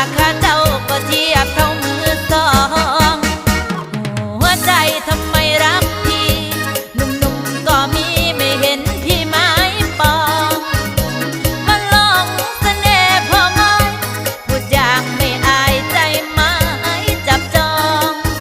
าข้าเจ้าก็เทียบเท่า